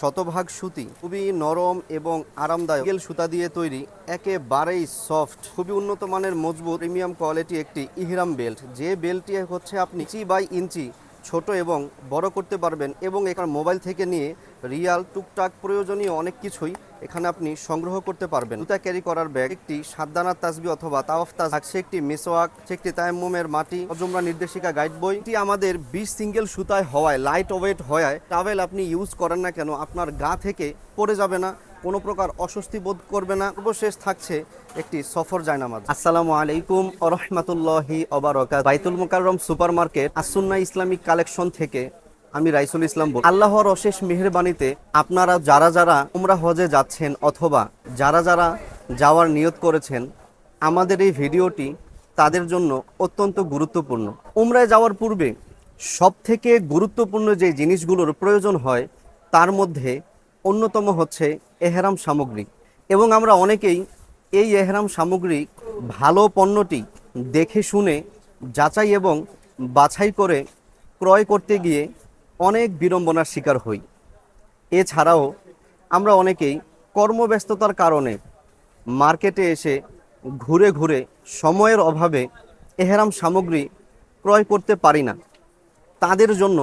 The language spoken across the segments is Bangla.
শতভাগ সুতি, খুবই নরম এবং আরামদায়ক। গেল সুতা দিয়ে তৈরি, একেবারেই সফট, খুবই উন্নত মানের, মজবুত, প্রিমিয়াম কোয়ালিটি একটি ইহরাম বেল্ট। যে বেল্টটি হচ্ছে আপনি ইঞ্চি বাই ইঞ্চি ছোট এবং বড় করতে পারবেন এবং এখানে মোবাইল থেকে নিয়ে রিয়াল, টুকটাক প্রয়োজনীয় অনেক কিছুই এখানে আপনি সংগ্রহ করতে পারবেন। জুতা ক্যারি করার ব্যাগ, একটি সাতদানার তাসবি অথবা তাওয়াফ তাজ থাকছে একটি মেসোয়াক একটি তায়াম্মুমের মাটি, অজমরা নির্দেশিকা গাইড বই। এটি আমাদের বিশ সিঙ্গেল সুতায় হওয়ায় লাইট ওয়েট হওয়ায় ট্রাভেল আপনি ইউজ করেন না কেন, আপনার গা থেকে পড়ে যাবে না। কোনো প্রকার অস্বস্তি বোধ করবে না। সর্বশেষ থাকছে একটি সফর জায়নামাজ। আসসালামু আলাইকুম আরহামাতুল্লাহি অবারকাত Baitul Mukarram super market Assunna Islamic collection থেকে আমি রাইসুল ইসলাম বল আল্লাহর অশেষ মেহেরবানিতে আপনারা যারা যারা উমরা হজে যাচ্ছেন অথবা যারা যারা যাওয়ার নিয়ত করেছেন, আমাদের এই ভিডিওটি তাদের জন্য অত্যন্ত গুরুত্বপূর্ণ। উমরায় যাওয়ার পূর্বে সব থেকে গুরুত্বপূর্ণ যে জিনিসগুলোর প্রয়োজন হয়, তার মধ্যে অন্যতম হচ্ছে এহরাম সামগ্রী। এবং আমরা অনেকেই এই এহরাম সামগ্রী ভালো পণ্যটি দেখে শুনে, যাচাই এবং বাছাই করে ক্রয় করতে গিয়ে অনেক বিড়ম্বনার শিকার হই। এছাড়াও আমরা অনেকেই কর্মব্যস্ততার কারণে মার্কেটে এসে ঘুরে ঘুরে সময়ের অভাবে এহরাম সামগ্রী ক্রয় করতে পারি না। তাদের জন্য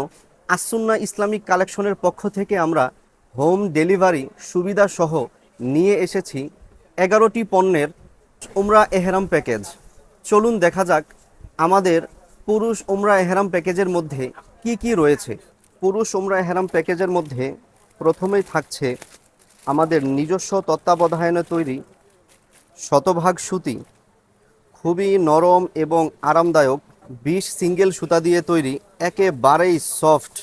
আসুন্না ইসলামিক কালেকশনের পক্ষ থেকে আমরা হোম ডেলিভারি সুবিধা সহ নিয়ে এসেছি এগারোটি পণ্যের উমরা এহরাম প্যাকেজ। চলুন দেখা যাক আমাদের পুরুষ উমরা এহরাম প্যাকেজের মধ্যে কি কি রয়েছে। পুরুষ উমরা এহরাম প্যাকেজের মধ্যে প্রথমেই থাকছে আমাদের নিজস্ব তত্ত্বাবধায়নে তৈরি শতভাগ সুতি। খুবই নরম এবং আরামদায়ক বিশ সিঙ্গেল সুতা দিয়ে তৈরি, একেবারেই সফট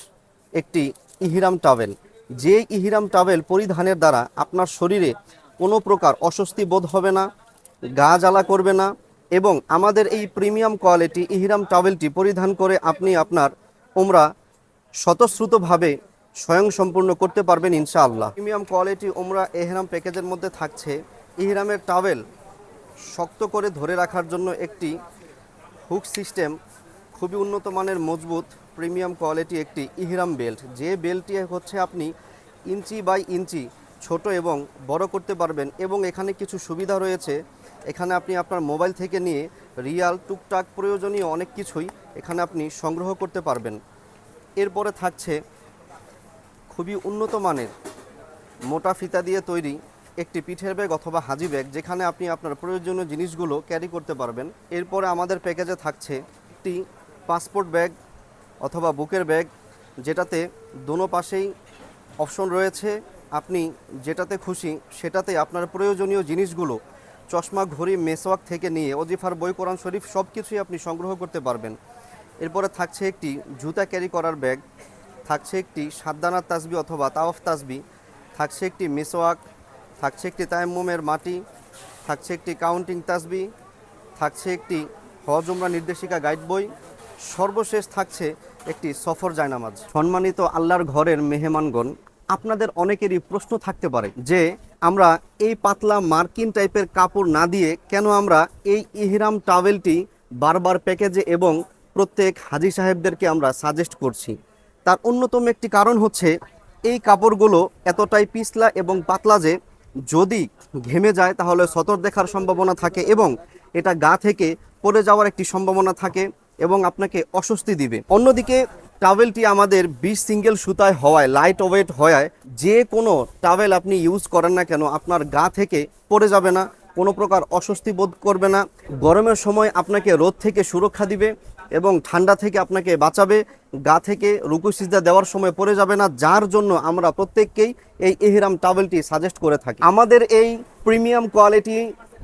একটি ইহিরাম টাওয়েল। যে ইহিরাম টাওয়েল পরিধানের দ্বারা আপনার শরীরে কোনো প্রকার অস্বস্তি বোধ হবে না, গা জ্বালা করবে না এবং আমাদের এই প্রিমিয়াম কোয়ালিটি ইহিরাম টাওয়েলটি পরিধান করে আপনি আপনার ওমরা স্বতঃস্রুতভাবে স্বয়ং সম্পূর্ণ করতে পারবেন ইনশাআল্লাহ। প্রিমিয়াম কোয়ালিটি ওমরা এহরাম প্যাকেজের মধ্যে থাকছে। ইহরামের টাওয়েল শক্ত করে ধরে রাখার জন্য একটি হুক সিস্টেম খুবই উন্নত মানের, মজবুত প্রিমিয়াম কোয়ালিটি একটি ইহরাম বেল্ট। যে বেল্টটি হচ্ছে আপনি ইঞ্চি বাই ইঞ্চি ছোট এবং বড় করতে পারবেন এবং এখানে কিছু সুবিধা রয়েছে। এখানে আপনি আপনার মোবাইল থেকে নিয়ে রিয়াল, টুকটাক প্রয়োজনীয় অনেক কিছুই এখানে আপনি সংগ্রহ করতে পারবেন। এরপরে থাকছে খুবই উন্নত মানের মোটা ফিতা দিয়ে তৈরি একটি পিঠের ব্যাগ অথবা হাজি ব্যাগ, যেখানে আপনি আপনার প্রয়োজনীয় জিনিসগুলো ক্যারি করতে পারবেন। এরপরে আমাদের প্যাকেজে থাকছে একটি পাসপোর্ট ব্যাগ অথবা বুকের ব্যাগ, যেটাতে দোনো পাশেই অপশন রয়েছে। আপনি যেটাতে খুশি, সেটাতে আপনার প্রয়োজনীয় জিনিসগুলো চশমা, ঘড়ি, মেসওয়াক থেকে নিয়ে অজিফার বই, কোরআন শরীফ সব কিছুই আপনি সংগ্রহ করতে পারবেন। এরপরে থাকছে একটি জুতা ক্যারি করার ব্যাগ, থাকছে একটি সাতদানার তাসবি অথবা তাওয়াফ তাসবি, থাকছে একটি মেসওয়াক, থাকছে একটি তায়াম্মুমের মাটি, থাকছে একটি কাউন্টিং তাসবি, থাকছে একটি হজ, উমরা নির্দেশিকা গাইড বই, সর্বশেষ থাকছে একটি সফর জায়নামাজ সম্মানিত আল্লাহর ঘরের মেহমানগণ, আপনাদের অনেকেরই প্রশ্ন থাকতে পারে যে, আমরা এই পাতলা মার্কিন টাইপের কাপড় না দিয়ে কেন আমরা এই ইহরাম টাওয়েলটি বারবার প্যাকেজে এবং প্রত্যেক হাজি সাহেবদেরকে আমরা সাজেস্ট করছি? তার অন্যতম একটি কারণ হচ্ছে, এই কাপড়গুলো এতটাই পিছলা এবং পাতলা যে, যদি ঘেমে যায় তাহলে সতর দেখার সম্ভাবনা থাকে এবং এটা গা থেকে পড়ে যাওয়ার একটি সম্ভাবনা থাকে। এবং আপনাকে অস্বস্তি দিবে। অন্যদিকে, টাওয়েলটি আমাদের বিশ সিঙ্গেল সুতায় হওয়ায় লাইট ওয়েট হওয়ায়, যে কোনো টাওয়েল আপনি ইউজ করেন না কেন, আপনার গা থেকে পড়ে যাবে না, কোনো প্রকার অস্বস্তি বোধ করবে না। গরমের সময় আপনাকে রোদ থেকে সুরক্ষা দিবে এবং ঠান্ডা থেকে আপনাকে বাঁচাবে, গা থেকে রুকু দেওয়ার সময় পড়ে যাবে না, যার জন্য আমরা প্রত্যেককেই এই এহরাম টাওয়েলটি সাজেস্ট করে থাকি। আমাদের এই প্রিমিয়াম কোয়ালিটি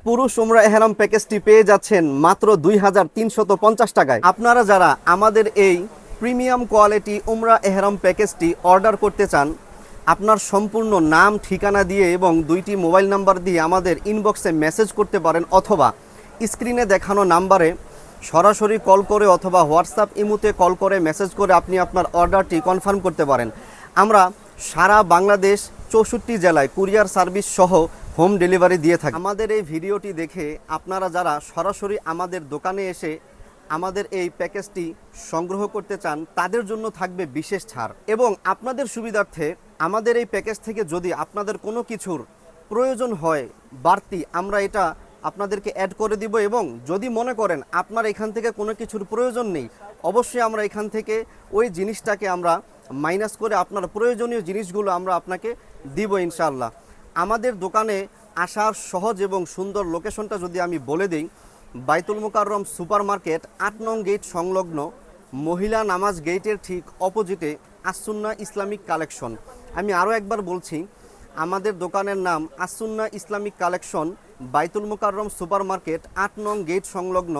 পুরুষ উমরা এহরাম প্যাকেজটি পেয়ে যাচ্ছেন মাত্র দুই হাজার তিনশত পঞ্চাশ টাকায়। আপনারা যারা আমাদের এই প্রিমিয়াম কোয়ালিটি উমরা এহরাম প্যাকেজটি অর্ডার করতে চান, আপনার সম্পূর্ণ নাম, ঠিকানা দিয়ে এবং দুইটি মোবাইল নাম্বার দিয়ে আমাদের ইনবক্সে মেসেজ করতে পারেন অথবা স্ক্রিনে দেখানো নাম্বারে সরাসরি কল করে অথবা হোয়াটসঅ্যাপ ইমুতে কল করে মেসেজ করে আপনি আপনার অর্ডারটি কনফার্ম করতে পারেন। আমরা সারা বাংলাদেশ, চৌষট্টি জেলায় কুরিয়ার সার্ভিস সহ হোম ডেলিভারি দিয়ে থাকি। আমাদের এই ভিডিওটি দেখে আপনারা যারা সরাসরি আমাদের দোকানে এসে আমাদের এই প্যাকেজটি সংগ্রহ করতে চান, তাদের জন্য থাকবে বিশেষ ছাড়। এবং আপনাদের সুবিধার্থে আমাদের এই প্যাকেজ থেকে যদি আপনাদের কোনো কিছুর প্রয়োজন হয়, বাড়তি আমরা এটা আপনাদেরকে অ্যাড করে দিব এবং যদি মনে করেন আপনার এখান থেকে কোনো কিছুর প্রয়োজন নেই, অবশ্যই আমরা এখান থেকে ওই জিনিসটাকে আমরা মাইনাস করে আপনার প্রয়োজনীয় জিনিসগুলো আমরা আপনাকে দিব ইনশাআল্লাহ। আমাদের দোকানে আসার সহজ এবং সুন্দর লোকেশনটা যদি আমি বলে দিই, বাইতুল মুকাররম সুপার মার্কেট আট নং গেট সংলগ্ন মহিলা নামাজ গেটের ঠিক অপোজিটে আসুন্না ইসলামিক কালেকশন। আমি আরও একবার বলছি, আমাদের দোকানের নাম আসুন্না ইসলামিক কালেকশন, বাইতুল মুকাররম সুপার মার্কেট আট নং গেট সংলগ্ন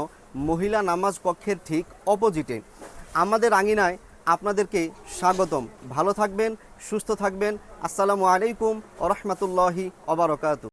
মহিলা নামাজ কক্ষের ঠিক অপোজিটে। আমাদের আঙিনায় আপনাদেরকে স্বাগতম। ভালো থাকবেন সুস্থ থাকবেন। আসসালামু আলাইকুম ও অবরকাত